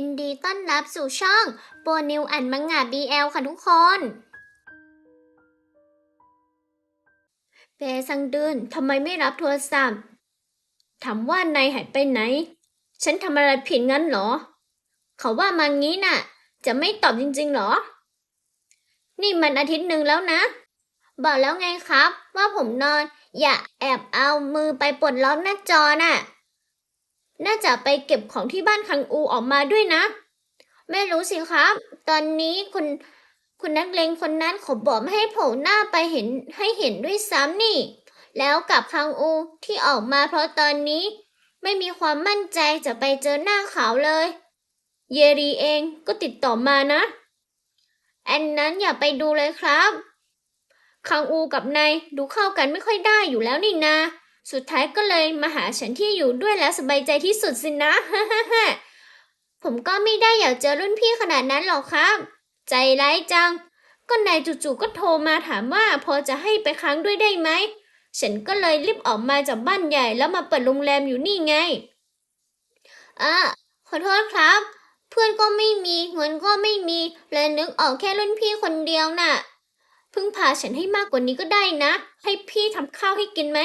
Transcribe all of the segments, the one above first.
ยินดีต้อนรับสู่ช่องโปรนิวอ่านมังงะ BL ค่ะทุกคนเปซังดืนทำไมไม่รับโทรศัพท์ ถามว่านายหายไปไหน ฉันทำอะไรผิดงั้นเหรอ เขาว่ามางี้น่ะ จะไม่ตอบจริงๆเหรอ นี่มันอาทิตย์หนึ่งแล้วนะ บอกแล้วไงครับ ว่าผมนอน อย่าแอบเอามือไปปลดล็อกหน้าจอน่ะ น่าจะไปเก็บของที่บ้านคังอูออกมาด้วยนะ ไม่รู้สิครับ ตอนนี้คุณคุณนักเลงคนนั้นขาบอกไม่ให้โผล่หน้าไปเห็นให้เห็นด้วยซ้ำนี่ แล้วกับคังอูที่ออกมาเพราะตอนนี้ ไม่มีความมั่นใจจะไปเจอหน้าเขาเลย เยรีเองก็ติดต่อมานะ อันนั้นอย่าไปดูเลยครับคังอูกับนายดูเข้ากันไม่ค่อยได้อยู่แล้วนี่นา สุดท้ายก็เลยมาหาฉันที่อยู่ด้วยแล้วสบายใจที่สุดสินะฮ่าฮ่าฮ่าผมก็ไม่ได้อยากเจอรุ่นพี่ขนาดนั้นหรอกครับ ใจร้ายจัง ก็นายจู่ๆก็โทรมาถามว่าพอจะให้ไปค้างด้วยได้ไหม ฉันก็เลยรีบออกมาจากบ้านใหญ่แล้วมาเปิดโรงแรมอยู่นี่ไงอะขอโทษครับ เพื่อนก็ไม่มีเงินก็ไม่มีเลยนึกออกแค่รุ่นพี่คนเดียวน่ะพึ่งพาฉันให้มากกว่านี้ก็ได้นะ ให้พี่ทำข้าวให้กินไหม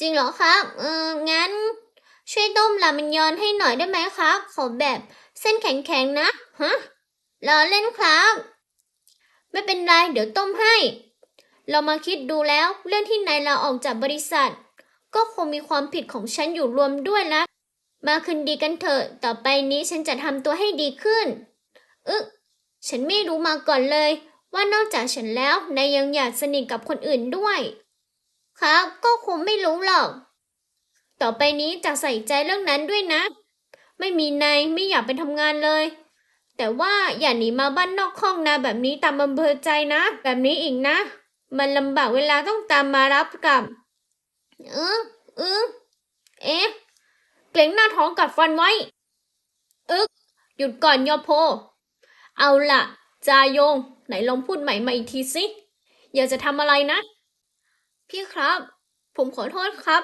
จริงเหรอครับ เอองั้น ช่วยต้มราเมนยอนให้หน่อยได้ไหมครับ ขอแบบเส้นแข็งๆนะฮะรอเล่นครับ ไม่เป็นไร เดี๋ยวต้มให้ เรามาคิดดูแล้วเรื่องที่นายลาออกจากบริษัท ก็คงมีความผิดของฉันอยู่รวมด้วยละมาคืนดีกันเถอะ ต่อไปนี้ฉันจะทำตัวให้ดีขึ้น อึกฉันไม่รู้มาก่อนเลย ว่านอกจากฉันแล้วนายยังอยากสนิทกับคนอื่นด้วย ครับ ก็คงไม่รู้หรอก ต่อไปนี้จะใส่ใจเรื่องนั้นด้วยนะ ไม่มีนายไม่อยากไปทำงานเลย แต่ว่าอย่าหนีมาบ้านนอกห้องนะแบบนี้ตามอำเภอใจนะ แบบนี้อีกนะ มันลำบากเวลาต้องตามมารับกลับเออเออเอ๊ะเกรงหน้าท้องกัดฟันไว้อึกหยุดก่อนยอโพ เอาล่ะ จายง ไหนลองพูดใหม่มาอีกทีสิ อยากจะทำอะไรนะ พี่ครับ ผมขอโทษครับ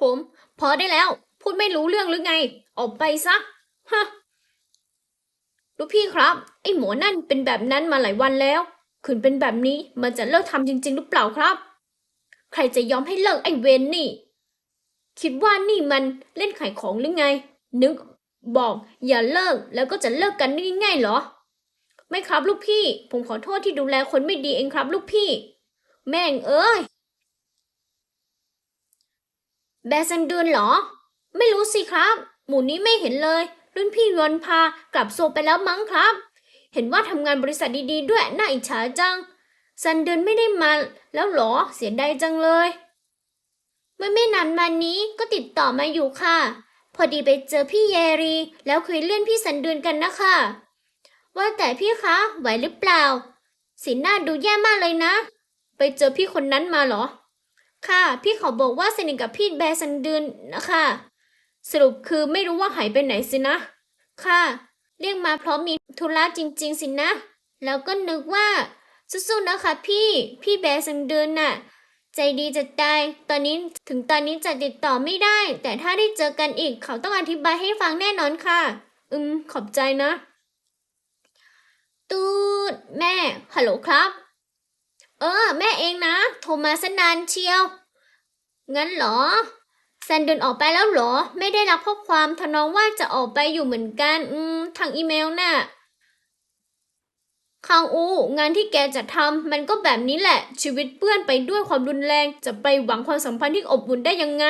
ผม พอได้แล้ว พูดไม่รู้เรื่องหรือไง ออกไปซะฮะลูกพี่ครับ ไอ้หมอนั่นเป็นแบบนั้นมาหลายวันแล้วคืนเป็นแบบนี้มันจะเลิกทำจริง ๆ หรือเปล่าครับ ใครจะยอมให้เลิกไอ้เวนนี่ คิดว่านี่มันเล่นขายของหรือไง นึกบอกอย่าเลิกแล้วก็จะเลิกกันง่ายๆเหรอ ไม่ครับลูกพี่ ผมขอโทษที่ดูแลคนไม่ดีเองครับ ลูกพี่ แม่งเอ้ย แบซันเดือนเหรอ ไม่รู้สิครับ หมู่นี้ไม่เห็นเลย รุ่นพี่ยวนพากลับโซไปแล้วมั้งครับ เห็นว่าทำงานบริษัทดีๆ ด้วยน่าอิจฉาจัง ซันเดือนไม่ได้มา แล้วเหรอ เสียดายจังเลย เมื่อไม่นานมานี้ก็ติดต่อมาอยู่ค่ะ พอดีไปเจอพี่เยรี แล้วคุยเรื่องพี่สันเดือนกันนะคะ ว่าแต่พี่คะไหวหรือเปล่า สีหน้าดูแย่มากเลยนะ ไปเจอพี่คนนั้นมาเหรอ ค่ะ พี่เขาบอกว่าสนิทกับพี่แบร์สันเดือนนะคะ สรุปคือไม่รู้ว่าหายไปไหนสินะ ค่ะ เรียกมาเพราะมีธุระจริง ๆ สินะ แล้วก็นึกว่าสู้ๆนะคะ พี่ พี่แบร์สันเดือนน่ะ ใจดีจะตาย ตอนนี้ถึงตอนนี้จะติดต่อไม่ได้ แต่ถ้าได้เจอกันอีกเขาต้องอธิบายให้ฟังแน่นอนค่ะ อืม ขอบใจนะ ตูดแม่ ฮัลโหลครับ เออ แม่เองนะ โทรมาสนานเชียว งั้นเหรอแซนเดินออกไปแล้วเหรอ ไม่ได้รับข้อความทนองว่าจะออกไปอยู่เหมือนกัน อืม ทางอีเมลน่ะคังอู งานที่แกจะทำมันก็แบบนี้แหละ ชีวิตเปื้อนไปด้วยความรุนแรง จะไปหวังความสัมพันธ์ที่อบอุ่นได้ยังไง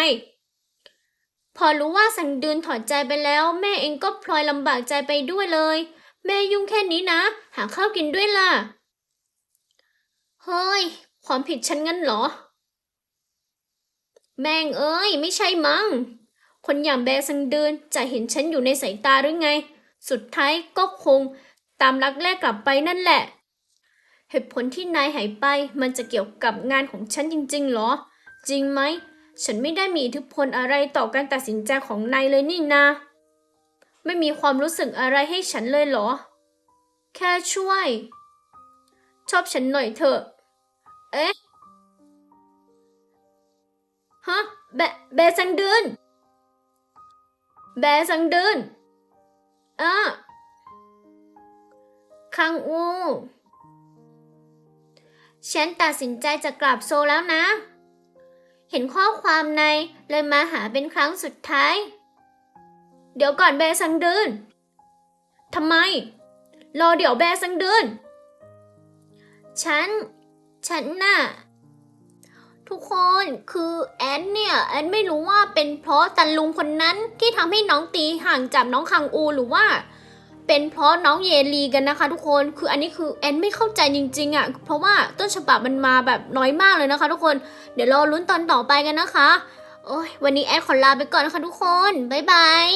พอรู้ว่าสังเดือนถอดใจไปแล้ว แม่เองก็พลอยลำบากใจไปด้วยเลย แม่ยุ่งแค่นี้นะ หาข้าวกินด้วยล่ะ เฮ้ย ความผิดฉันงั้นเหรอ แม่งเอ้ย ไม่ใช่มั้ง คนอย่างแบร์สังเดือนจะเห็นฉันอยู่ในสายตาหรือไง สุดท้ายก็คง ตามรักแรกกลับไปนั่นแหละ เหตุผลที่นายหายไปมันจะเกี่ยวกับงานของฉันจริงๆเหรอ จริงไหม ฉันไม่ได้มีอิทธิพลอะไรต่อการตัดสินใจของนายเลยนี่นาไม่มีความรู้สึกอะไรให้ฉันเลยเหรอ แค่ช่วย ชอบฉันหน่อยเถอะ เอ๊ะ ฮะ แบแบสังเดือนแบสังเดือนอ่าคังอู ฉันตัดสินใจจะกลับโซลแล้วนะ เห็นข้อความในเลยมาหาเป็นครั้งสุดท้าย เดี๋ยวก่อนแบซังเดินทำไม รอเดี๋ยวแบซังเดิน ฉัน ฉันน่ะ ทุกคนคือแอนเนี่ย แอนไม่รู้ว่าเป็นเพราะตันลุงคนนั้นที่ทำให้น้องตีห่างจากน้องคังอูหรือว่า เป็นเพราะน้องเยลีกันนะคะ ทุกคนคืออันนี้คือแอนไม่เข้าใจจริงๆอะ่ะ เพราะว่าต้นฉบับมันมาแบบน้อยมากเลยนะคะ ทุกคนเดี๋ยวรอลุ้นตอนต่อไปกันนะคะ โอ้ยวันนี้แอนขอลาไปก่อนนะคะทุกคนบ๊ายบาย